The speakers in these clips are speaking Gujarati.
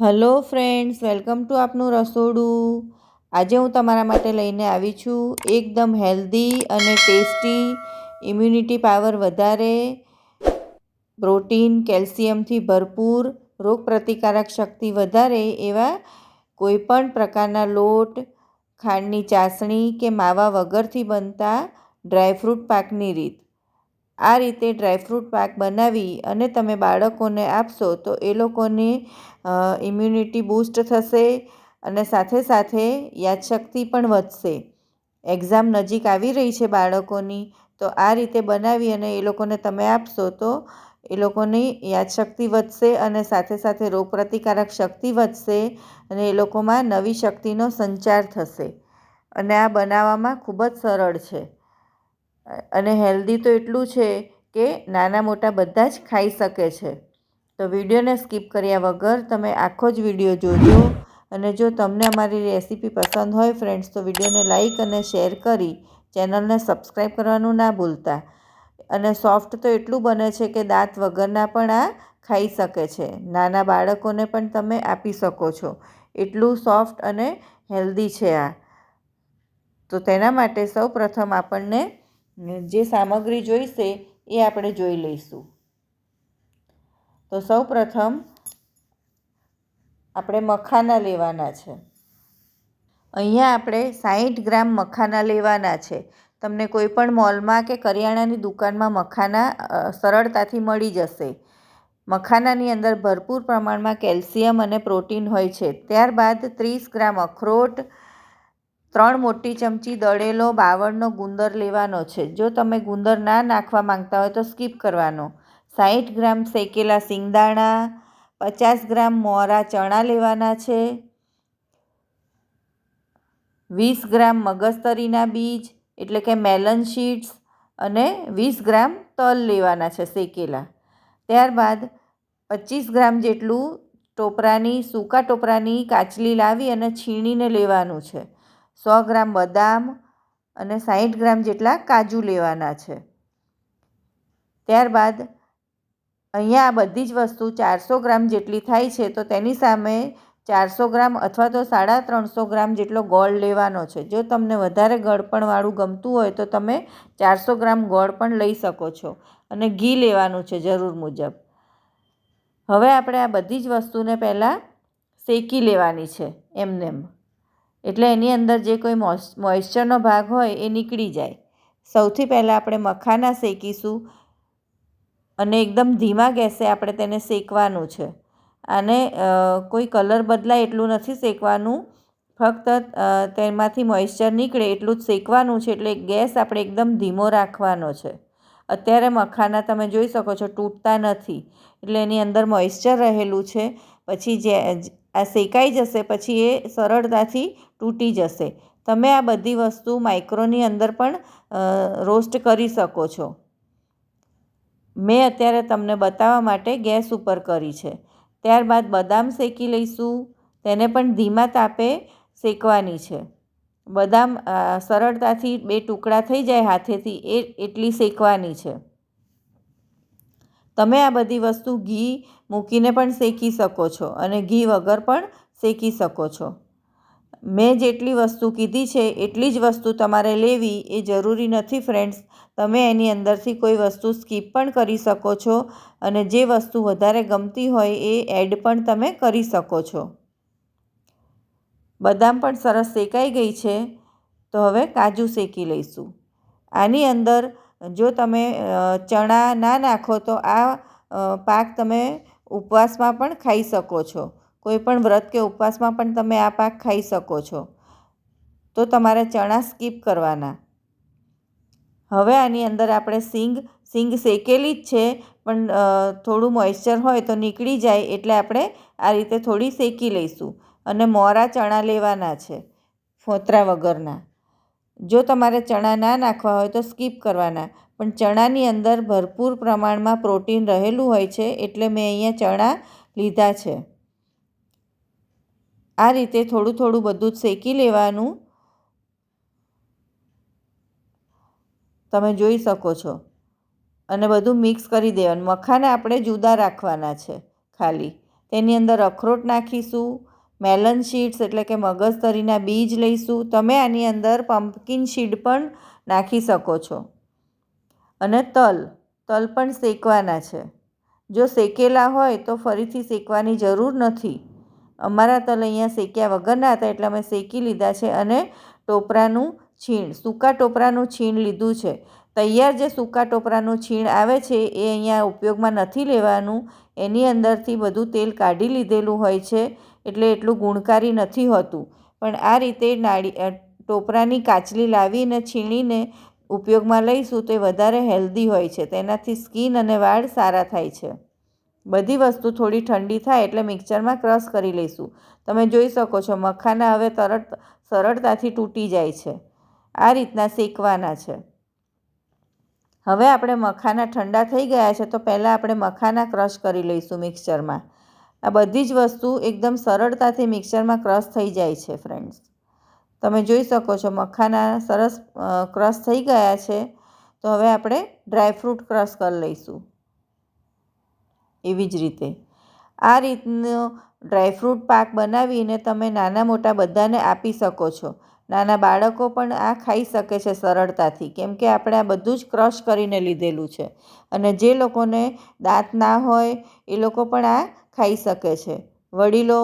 હલો ફ્રેન્ડ્સ, વેલકમ ટુ આપનું રસોડું. આજે હું તમારા માટે લઈને આવી છું એકદમ હેલ્ધી અને ટેસ્ટી ઇમ્યુનિટી પાવર વધારે, પ્રોટીન, કેલ્શિયમથી ભરપૂર રોગ પ્રતિકારક શક્તિ વધારે એવા કોઈપણ પ્રકારના લોટ, ખાંડની ચાસણી કે માવા વગરથી બનતા ડ્રાયફ્રૂટ પાકની રીત. આ રીતે ડ્રાયફ્રૂટ પાક બનાવી અને તમે બાળકોને આપશો તો એ લોકોને ઇમ્યુનિટી બૂસ્ટ થશે અને સાથે સાથે યાદશક્તિ પણ વધશે. એક્ઝામ નજીક આવી રહી છે બાળકોની તો આ રીતે બનાવી અને એ લોકોને તમે આપશો તો એ લોકોની યાદશક્તિ વધશે અને સાથે સાથે રોગપ્રતિકારક શક્તિ વધશે અને એ લોકોમાં નવી શક્તિનો સંચાર થશે. અને આ બનાવવામાં ખૂબ જ સરળ છે. અને હેલ્ધી તો એટલું છે કે નાના મોટા બધા જ ખાઈ શકે છે. તો વિડીયોને સ્કીપ કર્યા વગર તમે આખો જ વીડિયો જોજો અને જો તમને અમારી રેસીપી પસંદ હોય ફ્રેન્ડ્સ, તો વિડીયોને લાઈક અને શેર કરી ચેનલને સબસ્ક્રાઈબ કરવાનું ના ભૂલતા. અને સોફ્ટ તો એટલું બને છે કે દાંત વગરના પણ આ ખાઈ શકે છે. નાના બાળકોને પણ તમે આપી શકો છો. એટલું સોફ્ટ અને હેલ્ધી છે આ. તો તેના માટે સૌ પ્રથમ આપણને જે સામગ્રી જોઈશે એ આપણે જોઈ લઈશું. તો સૌ પ્રથમ આપણે મખાના લેવાના છે. અહીંયા આપણે સાહીઠ ગ્રામ મખાના લેવાના છે. તમને કોઈ પણ મોલમાં કે કરિયાણાની દુકાનમાં મખાના સરળતાથી મળી જશે. મખાનાની અંદર ભરપૂર પ્રમાણમાં કેલ્શિયમ અને પ્રોટીન હોય છે. ત્યારબાદ ત્રીસ ગ્રામ અખરોટ ત્રણ મોટી ચમચી દળેલો બાવળનો ગુંદર લેવાનો છે. જો તમે ગુંદર ના નાખવા માંગતા હોય તો સ્કીપ કરવાનો. સાઠ ગ્રામ શેકેલા સિંગદાણા, પચાસ ગ્રામ મોરા ચણા લેવાના છે. વીસ ગ્રામ મગજતરીના બીજ, એટલે કે મેલન શીટ્સ, અને વીસ ગ્રામ તલ લેવાના છે શેકેલા. ત્યારબાદ પચીસ ગ્રામ જેટલું ટોપરાની, સૂકા ટોપરાની કાચલી લાવી અને છીણીને લેવાનું છે. સો ગ્રામ બદામ અને સાઠ ગ્રામ જેટલા કાજુ લેવાના છે. ત્યારબાદ અહીંયા આ બધી જ વસ્તુ ચારસો ગ્રામ જેટલી થાય છે તો તેની સામે ચારસો ગ્રામ અથવા તો સાડા ત્રણસો ગ્રામ જેટલો ગોળ લેવાનો છે. જો તમને વધારે ગળપણવાળું ગમતું હોય તો તમે ચારસો ગ્રામ ગોળ પણ લઈ શકો છો અને ઘી લેવાનું છે જરૂર મુજબ. હવે આપણે આ બધી જ વસ્તુને પહેલાં શેકી લેવાની છે એમનેમ એટલે એની અંદર જે કોઈ મોઇશ્ચરનો ભાગ હોય એ નીકળી જાય. સૌથી પહેલાં આપણે મખાના શેકીશું અને એકદમ ધીમા ગેસે આપણે તેને શેકવાનું છે. અને કોઈ કલર બદલાય એટલું નથી શેકવાનું. ફક્ત તેમાંથી મોઇશ્ચર નીકળે એટલું જ શેકવાનું છે એટલે ગેસ આપણે એકદમ ધીમો રાખવાનો છે. અત્યારે મખાના તમે જોઈ શકો છો તૂટતા નથી. એટલે એની અંદર મોઇશ્ચર રહેલું છે. પછી જે આ શેકાઈ જશે પછી એ સરળતાથી તૂટી જશે. તમે આ બધી વસ્તુ માઇક્રોની અંદર પણ રોસ્ટ કરી શકો છો. મેં અત્યારે તમને બતાવવા માટે ગેસ ઉપર કરી છે. ત્યારબાદ બદામ શેકી લઈશું. તેને પણ ધીમા તાપે શેકવાની છે. બદામ સરળતાથી બે ટુકડા થઈ જાય હાથેથી, એ એટલી શેકવાની છે. તમે આ બધી વસ્તુ ઘી મૂકીને પણ શેકી શકો છો અને ઘી વગર પણ શેકી શકો છો. મેં જેટલી વસ્તુ કીધી છે, એટલી જ વસ્તુ તમારે લેવી એ જરૂરી નથી ફ્રેન્ડ્સ. તમે એની અંદરથી કોઈ વસ્તુ સ્કીપ પણ કરી શકો છો અને જે વસ્તુ વધારે ગમતી હોય એ એડ પણ તમે કરી શકો છો. બદામ પણ સરસ શેકાઈ ગઈ છે, તો હવે કાજુ શેકી લઈશું. આની અંદર જો તમે ચણા ના નાખો તો આ પાક તમે ઉપવાસમાં પણ ખાઈ શકો છો. કોઈ પણ વ્રત કે ઉપવાસમાં પણ તમે આ પાક ખાઈ શકો છો. તો તમારે ચણા સ્કીપ કરવાના. હવે આની અંદર આપણે સિંગ સિંગ શેકેલી જ છે, પણ થોડું મોઇશ્ચર હોય તો નીકળી જાય એટલે આપણે આ રીતે થોડી શેકી લઈશું. અને મોરા ચણા લેવાના છે, ફોતરા વગરના. જો તમારે ચણા ના નાખવા હોય તો સ્કીપ કરવાના. પણ ચણાની અંદર ભરપૂર પ્રમાણમાં પ્રોટીન રહેલું હોય છે એટલે મેં અહીંયા ચણા લીધા છે. આ રીતે થોડું થોડું બધું શેકી લેવાનું. તમે જોઈ શકો છો. અને બધું મિક્સ કરી દેવાનું. મખાને આપણે જુદા રાખવાના છે ખાલી. તેની અંદર અખરોટ નાખીશું મેલન શીડ્સ એટલે કે મગજતરીના બીજ લઈશું. તમે આની અંદર પમ્પકિન શીડ પણ નાખી શકો છો. અને તલ. તલ પણ શેકવાના છે. જો શેકેલા હોય તો ફરીથી શેકવાની જરૂર નથી. અમારા તલ અહીંયા શેક્યા વગરના હતા એટલે અમે શેકી લીધા છે અને ટોપરાનું છીણ, સૂકા ટોપરાનું છીણ લીધું છે. તૈયાર જે સૂકા ટોપરાનું છીણ આવે છે એ અહીંયા ઉપયોગમાં નથી લેવાનું. એની અંદરથી બધું તેલ કાઢી લીધેલું હોય છે. એટલે એટલું ગુણકારી નથી હોતું. પણ આ રીતે નાળી ટોપરાની કાચલી લાવીને, છીણીને ઉપયોગમાં લઈશું તો એ વધારે હેલ્ધી હોય છે. તેનાથી સ્કિન અને વાળ સારા થાય છે. બધી વસ્તુ થોડી ઠંડી થાય એટલે મિક્સરમાં ક્રશ કરી લઈશું. તમે જોઈ શકો છો, મખાના હવે તરત, સરળતાથી તૂટી જાય છે. આ રીતના શેકવાના છે. હવે આપણે મખાના ઠંડા થઈ ગયા છે તો પહેલાં આપણે મખાના ક્રશ કરી લઈશું મિક્સચરમાં આ બધી જ વસ્તુ એકદમ સરળતાથી મિક્સરમાં ક્રશ થઈ જાય છે ફ્રેન્ડ્સ તમે જોઈ શકો છો, મખાના સરસ ક્રશ થઈ ગયા છે. તો હવે આપણે ડ્રાયફ્રૂટ ક્રશ કરી લઈશું. એવી જ રીતે. આ રીતનો ડ્રાયફ્રૂટ પાક બનાવીને તમે નાના મોટા બધાને આપી શકો છો. નાના બાળકો પણ આ ખાઈ શકે છે સરળતાથી, કેમ કે આપણે આ બધું જ ક્રશ કરીને લીધેલું છે. અને જે લોકોને દાંત ના હોય, એ લોકો પણ આ ખાઈ શકે છે. વડીલો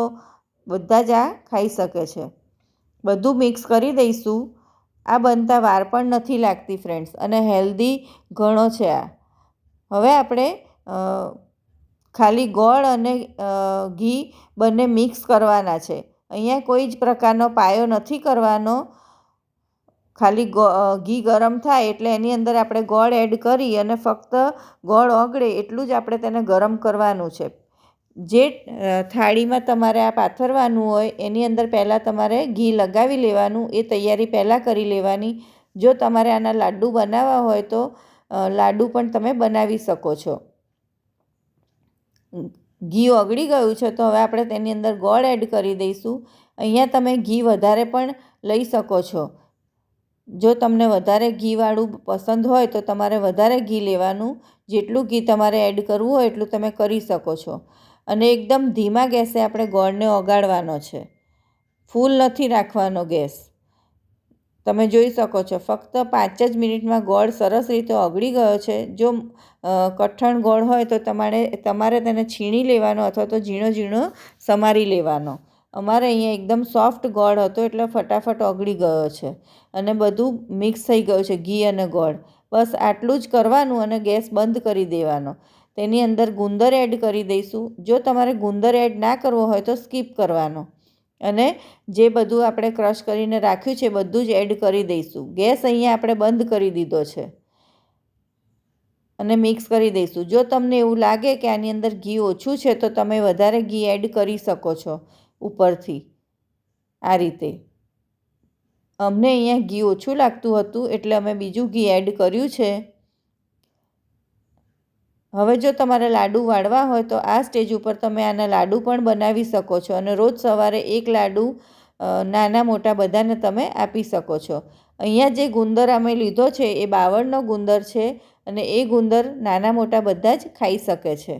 બધા જ આ ખાઈ શકે છે. બધું મિક્સ કરી દઈશું. આ બનતા વાર પણ નથી લાગતી ફ્રેન્ડ્સ અને હેલ્ધી ઘણો છે આ. હવે આપણે ખાલી ગોળ અને ઘી બંને મિક્સ કરવાના છે. અહીંયા કોઈ જ પ્રકારનો પાયો નથી કરવાનો. ખાલી ઘી ગરમ થાય એટલે એની અંદર આપણે ગોળ એડ કરી અને ફક્ત ગોળ ઓગળે એટલું જ આપણે તેને ગરમ કરવાનું છે. જે થાળીમાં તમારે આ પાથરવાનું હોય, એની અંદર પહેલાં તમારે ઘી લગાવી લેવાનું, એ તૈયારી પહેલાં કરી લેવાની. જો તમારે આના લાડુ બનાવવા હોય તો લાડુ પણ તમે બનાવી શકો છો. ઘી ઓગળી ગયું છે તો હવે આપણે તેની અંદર ગોળ એડ કરી દઈશું. અહીંયા તમે ઘી વધારે પણ લઈ શકો છો. જો તમને વધારે ઘીવાળું પસંદ હોય તો તમારે વધારે ઘી લેવાનું. જેટલું ઘી તમારે એડ કરવું હોય એટલું તમે કરી શકો છો. અને એકદમ ધીમા ગેસે આપણે ગોળને ઓગાળવાનો છે. ફૂલ નથી રાખવાનો ગેસ. તમે જોઈ શકો છો, ફક્ત પાંચ જ મિનિટમાં ગોળ સરસ રીતે ઓગળી ગયો છે. જો કઠણ ગોળ હોય તો તમારે તમારે તેને છીણી લેવાનો અથવા તો ઝીણો ઝીણો સમારી લેવાનો. અમારે અહીંયા એકદમ સોફ્ટ ગોળ હતો એટલે ફટાફટ ઓગળી ગયો છે અને બધું મિક્સ થઈ ગયું છે ઘી અને ગોળ. બસ આટલું જ કરવાનું અને ગેસ બંધ કરી દેવાનો. તેની અંદર ગુંદર એડ કરી દઈશું. જો તમારે ગુંદર એડ ના કરવો હોય તો સ્કીપ કરવાનો. અને જે બધું આપણે ક્રશ કરીને રાખ્યું છે બધું જ એડ કરી દઈશું. ગેસ અહીંયા આપણે બંધ કરી દીધો છે. અને મિક્સ કરી દઈશું. જો તમને એવું લાગે કે આની અંદર ઘી ઓછું છે, તો તમે વધારે ઘી એડ કરી શકો છો ઉપરથી. આ રીતે. અમને અહીંયા ઘી ઓછું લાગતું હતું, એટલે અમે બીજું ઘી એડ કર્યું છે. હવે જો તમારે લાડુ વાળવા હોય તો આ સ્ટેજ ઉપર તમે આના લાડુ પણ બનાવી શકો છો અને રોજ સવારે એક લાડુ નાના મોટા બધાને તમે આપી શકો છો. અહીંયા જે ગુંદર અમે લીધો છે એ બાવળનો ગુંદર છે અને એ ગુંદર નાના મોટા બધા જ ખાઈ શકે છે.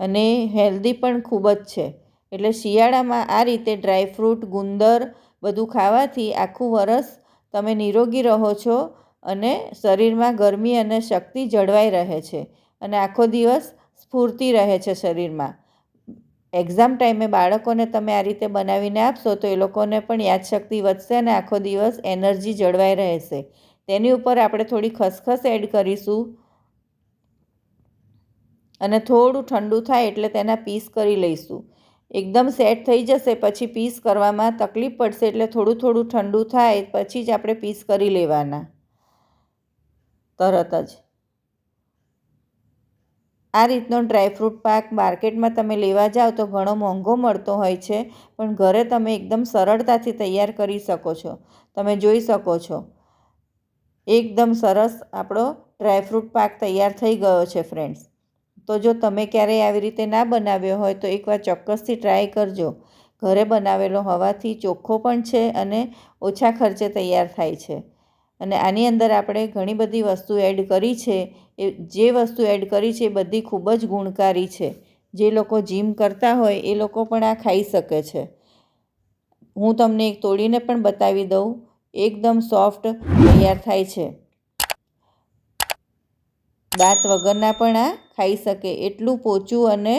અને હેલ્ધી પણ ખૂબ જ છે. એટલે શિયાળામાં આ રીતે ડ્રાયફ્રૂટ, ગુંદર બધું ખાવાથી આખું વરસ તમે નિરોગી રહો છો અને શરીરમાં ગરમી અને શક્તિ જળવાઈ રહે છે અને આખો દિવસ સ્ફૂર્તિ રહે છે શરીરમાં. એક્ઝામ ટાઈમે બાળકોને તમે આ રીતે બનાવીને આપશો તો એ લોકોને પણ યાદશક્તિ વધશે અને આખો દિવસ એનર્જી જળવાઈ રહેશે. તેની ઉપર આપણે થોડી ખસખસ એડ કરીશું. અને થોડું ઠંડુ થાય એટલે તેના પીસ કરી લઈશું. એકદમ સેટ થઈ જશે, પછી પીસ કરવામાં તકલીફ પડશે એટલે થોડું થોડું ઠંડુ થાય, પછી જ આપણે પીસ કરી લેવાના. તરત જ. આ રીતનો ડ્રાયફ્રૂટ પાક માર્કેટમાં તમે લેવા જાઓ તો ઘણો મોંઘો મળતો હોય છે, પણ ઘરે તમે એકદમ સરળતાથી તૈયાર કરી શકો છો. તમે જોઈ શકો છો. એકદમ સરસ આપણો ડ્રાયફ્રૂટ પાક તૈયાર થઈ ગયો છે ફ્રેન્ડ્સ તો જો તમે ક્યારેય આવી રીતે ના બનાવ્યો હોય તો એકવાર ચોક્કસથી ટ્રાય કરજો. ઘરે બનાવેલો હોવાથી ચોખ્ખો પણ છે અને ઓછા ખર્ચે તૈયાર થાય છે. અને આની અંદર આપણે ઘણી બધી વસ્તુ એડ કરી છે. એ જે વસ્તુ એડ કરી છે એ બધી ખૂબ જ ગુણકારી છે. જે લોકો જીમ કરતા હોય એ લોકો પણ આ ખાઈ શકે છે. હું તમને એક તોડીને પણ બતાવી દઉં. એકદમ સોફ્ટ તૈયાર થાય છે. દાંત વગરના પણ આ ખાઈ શકે. એટલું પોચું અને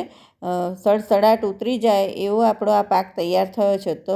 સડસડાટ ઉતરી જાય એવો આપણો આ પાક તૈયાર થયો છે. તો